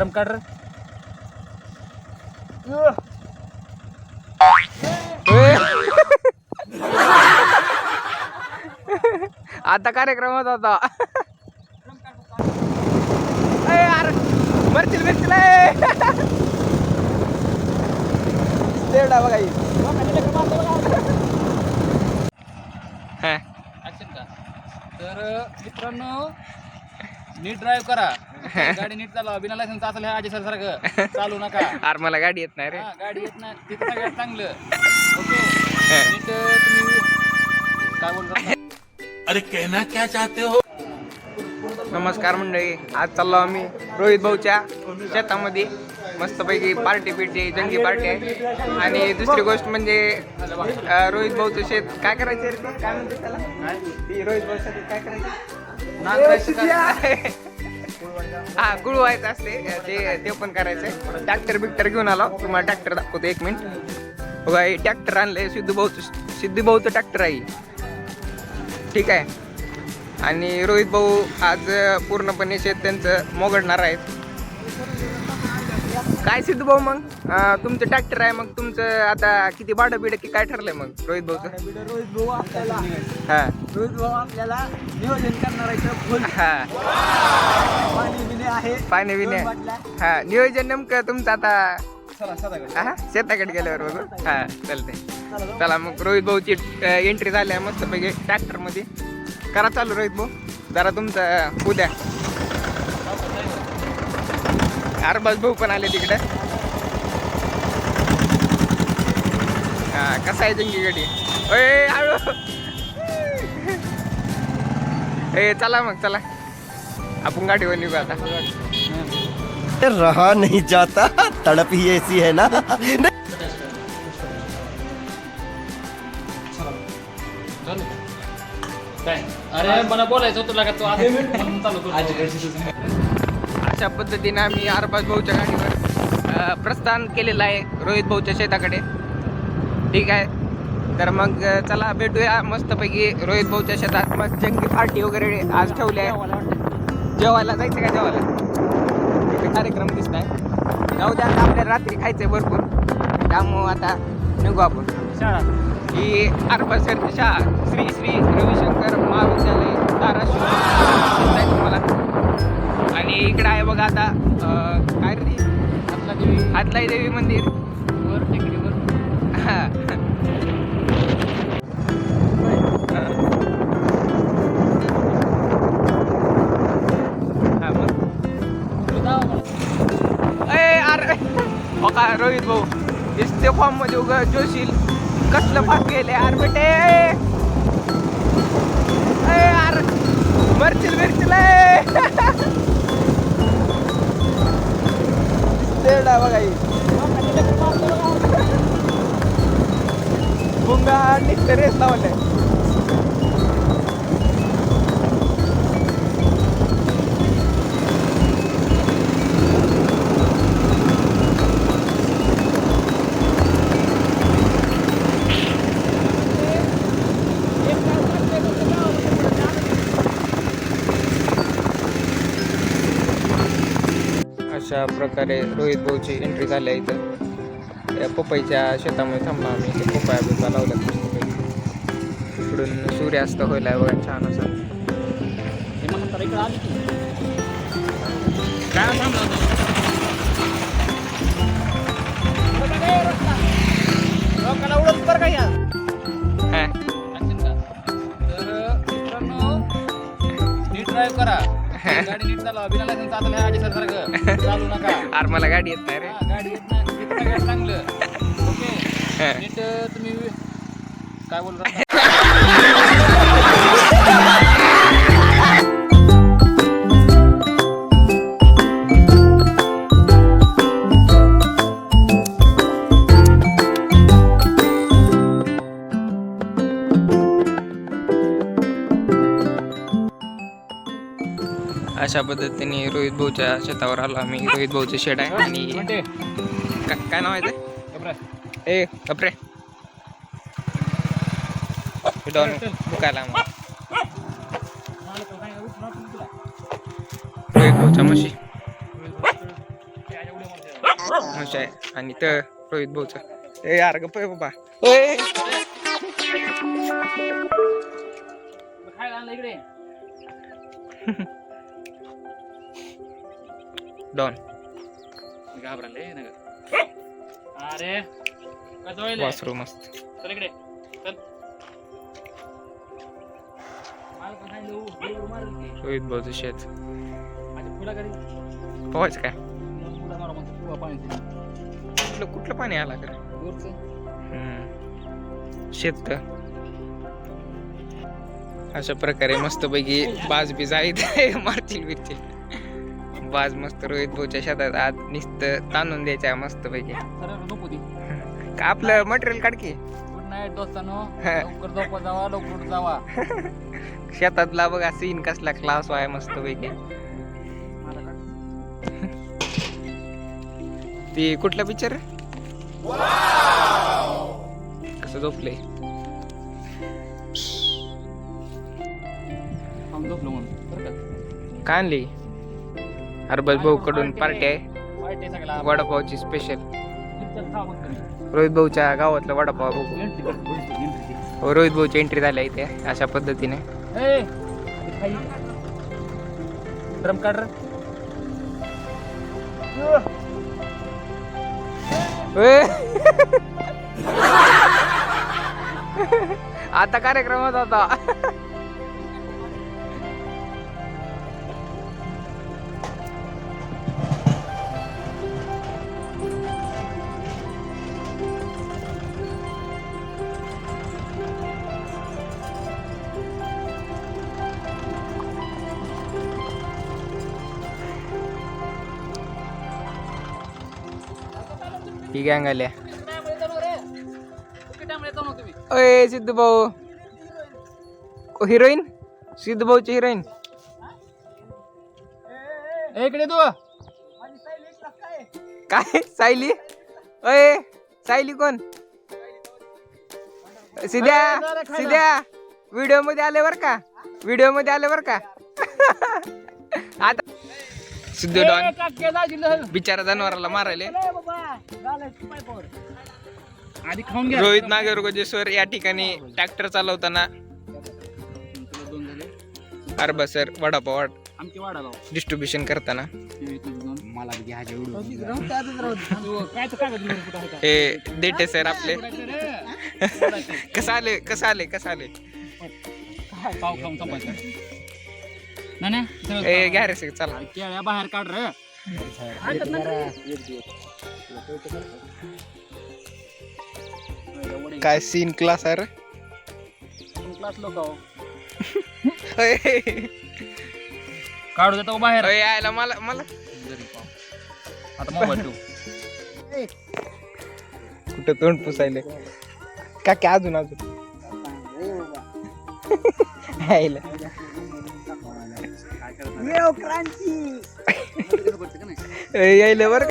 Drum काढ. आता कार्यक्रम होता आता मरतील बिरतील ए. तेवढा बघा ही. हा. तर मित्रांनो नीट ड्राईव्ह करा गाडी नीट चालवा. बिना लायसन्स असेल ह्या अजय सर सारखं चालू नका. अरे मला गाडी येत नाही रे. हा, गाडी येत नाही. तिथं सगळ्यात चांगलं. ओके? नीट तुम्ही काय बोलता अरे कहना क्या चाहते हो? नमस्कार मंडळी. आज चाललो आम्ही रोहित भाऊच्या शेतामध्ये. मस्तपैकी पार्टी पिटी जंगी पार्टी आहे. आणि दुसरी गोष्ट म्हणजे अं, रोहित भाऊचं शेत काय करायचं रे ते? काय म्हणते त्याला? ती रोहित भाऊ शेतात काय करायचं? हा गुळवायचं असते. ते ते पण करायचंय. ट्रॅक्टर बिक्टर घेऊन आलो. तुम्हाला ट्रॅक्टर दाखवतो एक मिनिट बघा हे ट्रॅक्टर आणलंय सिद्धू भाऊचं सिद्धू भाऊचं ट्रॅक्टर आहे. ठीक आहे. आणि रोहित भाऊ आज पूर्णपणे शेत त्यांचं मोगडणार आहेत. काय सिद्धू भाऊ मग? तुमचं ट्रॅक्टर आहे मग तुमचं आता किती भाडं बिडं की काय ठरलंय मग रोहित भाऊचं? रोहित भाऊ आपल्याला. हा. रोहित भाऊ आपल्याला नियोजन करणार आहे फुल हा. पाणी बिणे आहे. पाणी बिणे. दोन बाटल्या. हा. नियोजन नेमकं तुमचं आता चला हा शेताकडे गेल्यावर बघू. हा चालते चला मग रोहित भाऊची एंट्री झाली आहे मस्तपैकी ट्रॅक्टरमध्ये. करा चालू रोहित भाऊ. जरा तुमचं उद्या. अरबाज भाऊ पण आले तिकडे हा कसा आहे जंगी गडी आळू ए चला मग चला आपण गाडीवर निघू आता रहा नहीं जाता तड़प ही ऐसी है ना अरे मला बोलायचं होतं लागा तू आज म्हणून चालू. अशा पद्धतीने आम्ही अरबाज भाऊच्या गाडीवर प्रस्थान केलेलं आहे रोहित भाऊच्या शेताकडे. ठीक आहे. तर मग चला भेटूया मस्तपैकी रोहित भाऊच्या शेतात. मग जंगी पार्टी वगैरे आज ठेवली आहे. जेवायला जायचं का जेवायला? इथे कार्यक्रम दिसत आहे जाऊ द्या आता आपल्याला रात्री खायचंय भरपूर. त्यामुळं आता निघू आपण. शाळा. ही अरबाज सर शाळा. श्री श्री रविशंकर महाविद्यालय धाराशिव. तुम्हाला. आणि इकडं आहे बघा आता काय रे देवी हातलाई देवी मंदिर वर टेकडीवर अरे. हो का रोहित भाऊ? दिसते फॉर्ममध्ये उग जोशील. कसलं फाट गेले अरे बेटे. ए, अरे. मरतील मिरतील तेवढा बघा ही. भुंगा निघतं रेस लावलाय अशा प्रकारे रोहित भाऊची एंट्री झाली आहे इथं. या पपईच्या शेतामध्ये थांबलो आम्ही. इथे पपया बिपा मस्तपैकी इकडून सूर्यास्त व्हायला आहे बघा छान असं. काय थांबला? तर मित्रांनो नीट ड्राईव्ह करा. गाडी नीट चालवा बिना लायसन्स चालू नका. अरे मला गाडी येत नाही रे. हा, गाडी येत नाही. चांगलं. ओके. नीट तुम्ही काय बोलता अशा पद्धतीने रोहित भाऊच्या शेतावर आलो आम्ही. रोहित भाऊचे शेड आहे. आणि काय नाव आहे ते. ए कपरे डाऊन मुकायला मग रोहित भाऊच्या म्हशी म्हश आहे. आणि तर रोहित भाऊचा. ए यार गप्प बाबा. ए. इकडे. डॉन घाबरले अरे वासरू मस्त. चल इकडे. रोहित भाऊचं शेत. पोहायचं काय. कुठलं कुठलं पाणी आला का. शेत अशा प्रकारे मस्तपैकी बाज बी जाईत मारतील बिरतील. बाज मस्त रोहित भाऊच्या शेतात आत नुसतं ताणून द्यायच्या मस्तपैकी. सरळ नको ती. का आपलं मटेरियल काढ की. Good night दोस्तानो. लवकर झोपा जावा लवकर जावा. शेतातला बघा सीन कसला क्लास आहे मस्तपैकी. ती कुठला पिक्चर कसं झोपले आम्ही झोपलो म्हणून. बरं का? का आणली? हरबल भाऊ कडून पार्टी आहे वडापावची स्पेशल. रोहित भाऊच्या गावातला वडापाव बघू. हो, रोहित भाऊची एंट्री झाल्या इथे अशा पद्धतीने! आता कार्यक्रमात होता ही गँग आल्या. येतो ना तुम्ही? अय सिद्धू भाऊ. हिरोईन? सिद्धू भाऊची हिरोईन. ए, इकडे तू. काय सायली? अय सायली कोण? सिद्ध्या सिद्ध्या व्हिडिओमध्ये आले बर का? व्हिडिओमध्ये आले बर का? आता सिद्धू डॉन. बिचारा जनावराला मारायले रोहित नागरगोजेश्वर या ठिकाणी ट्रॅक्टर चालवताना. अर्बा सर वडापाव. डिस्ट्रीब्युशन करताना हे? हे देटे सर आपले. कसं आले कसं आले कसं आले नाही. घ्या रे चला. केळ्या बाहेर काढ रे. काय सीन क्लास आहे रे? क्लास लोक काढू देतो बाहेर. यायला मला मला. घरी पाव. आता मोबाईल ठेवू. कुठं तोंड पुसायले का काय अजून. अजून यायला. अय, यायला बर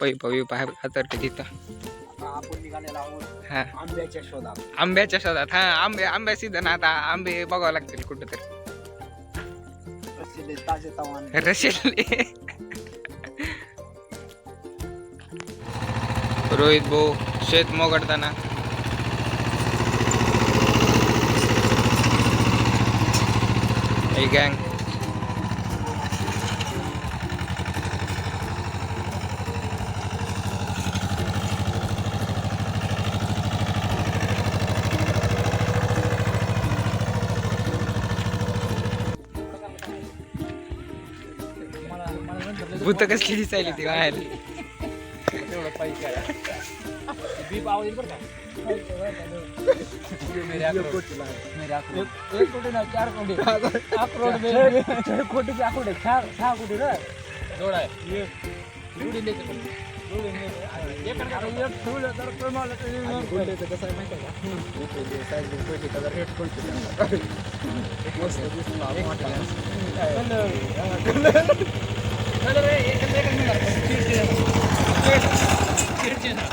पै पवी बाहेर हातरते तिथं. हा. आंब्याच्या शोधात आंब्याच्या शोधात हा आंबे आंब्या सीझन आता आंबे बघावं लागतील कुठं तरी रशियनले रोहित भाऊ शेत मोगडताना. गँग भूत कसली दिसायली ती बाहेर. एक कोटी ना चार कोटी. अक्रोड कोटी के अक्रोड सहा सहा कोटी रे जोड आहे. कसं आहे माहिती आहे का साईड कोटी त्याचा रेट कोटी मस्त दिसला मोठा चल रे, एकच- एकच मिळणार. चिडचिड आहे. चिडचिड आहे.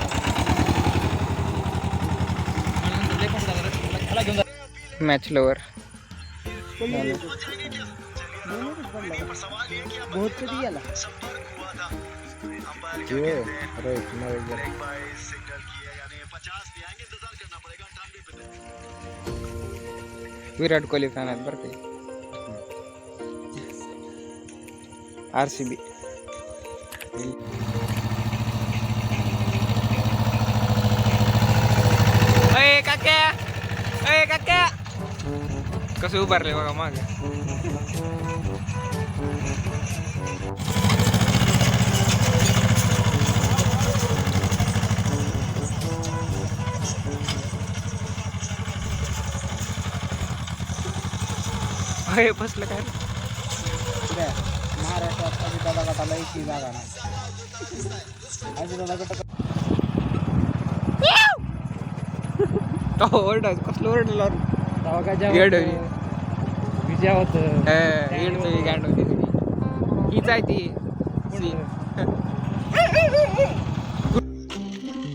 मला नंतर लय पकडा जरा. मला खायला घेऊन जा. मॅच लवर बहुत कधी गेला रोहित नवेकर विराट कोहली फॅन आहेत बरं काही आर सी बी अय काक्या अय काक्या कसं उभारले बघा माग अय बसलं काय जागा नाही गट ओरडा कसलं ओरडला येड विजय होतं येडतोय गांड होती तुझी हीच आहे ती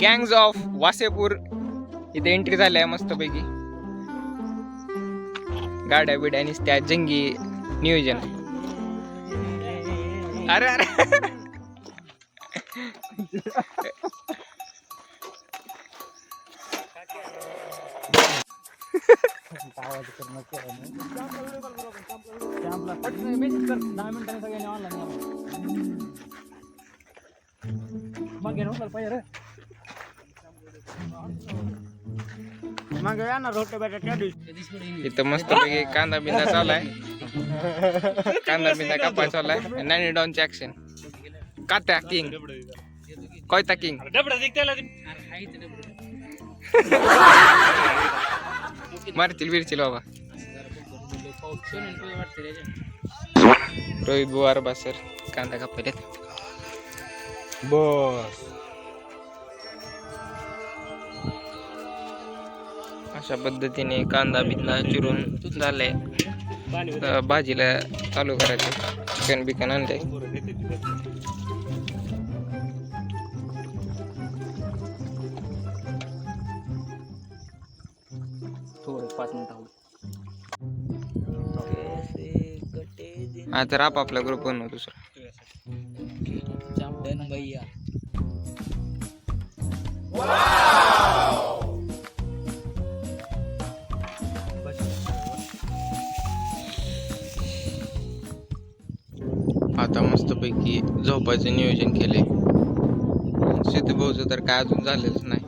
गँग्स ऑफ वासेपूर इथे एंट्री झाली आहे मस्तपैकी. गाड्या बिड्या त्या जंगी नियोजन. अरे अरे. मेसेज कर दहा मिनिटांनी सगळ्यांनी ऑनलाईन मग घेऊन उचल पाहिजे रे मग या ना रोटे बेटा त्या दिवशी. इथं मस्तपैकी कांदा बिंदा चाललाय कांदा बिंदा कापाय चाललाय नानी डॉनची ऍक्शन कात्या किंग कोयता किंग मारतील बिरतील बाबा रोहित बुवार बासर कांदा कापायला बस अशा पद्धतीने कांदा बिंदा चिरून झालाय आता भाजीला चालू करायचं चिकन बिकन आणलंय थोडं पाच मिनिट हा तर आपापला ग्रुप बनव दुसरा भैया आता मस्तपैकी झोपायचं नियोजन केले भाऊचं तर काय अजून झालेलंच नाही.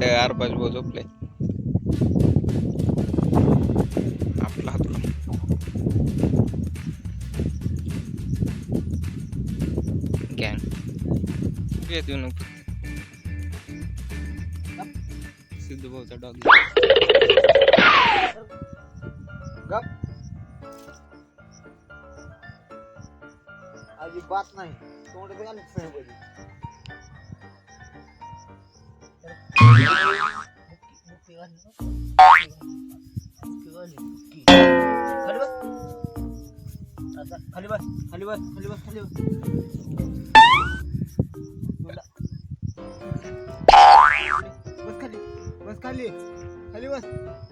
ते पाच भाऊ झोपले आपला हात गँग येऊ नको. सिद्धू भाऊचा डॉग. अजिबात नाही. तोंड बी आलं फ्रेंड खाली बस खाली बस खाली. बस खाली बस बस खाली बस खाली खाली बस.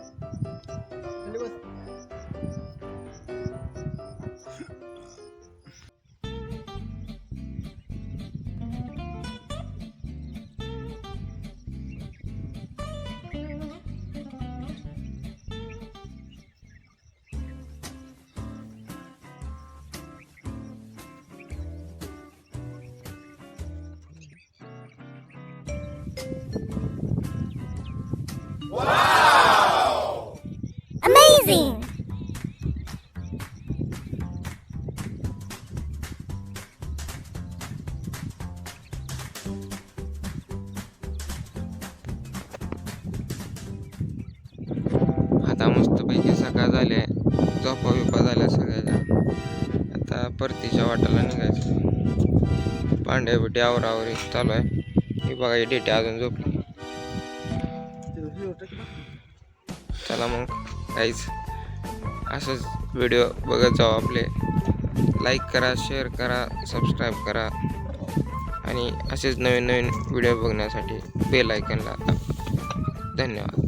झोपा बिपा झाल्या सगळ्याच्या आता परतीच्या वाटाला निघायचं. पांड्या बिट्या आवरावरी चालू आहे. ही बघा ही डेटे अजून झोपली. चला मग काहीच असंच व्हिडिओ बघत जाऊ आपले. लाईक करा शेअर करा सबस्क्राईब करा. आणि असेच नवीन नवीन व्हिडिओ बघण्यासाठी बेल आयकनला धन्यवाद.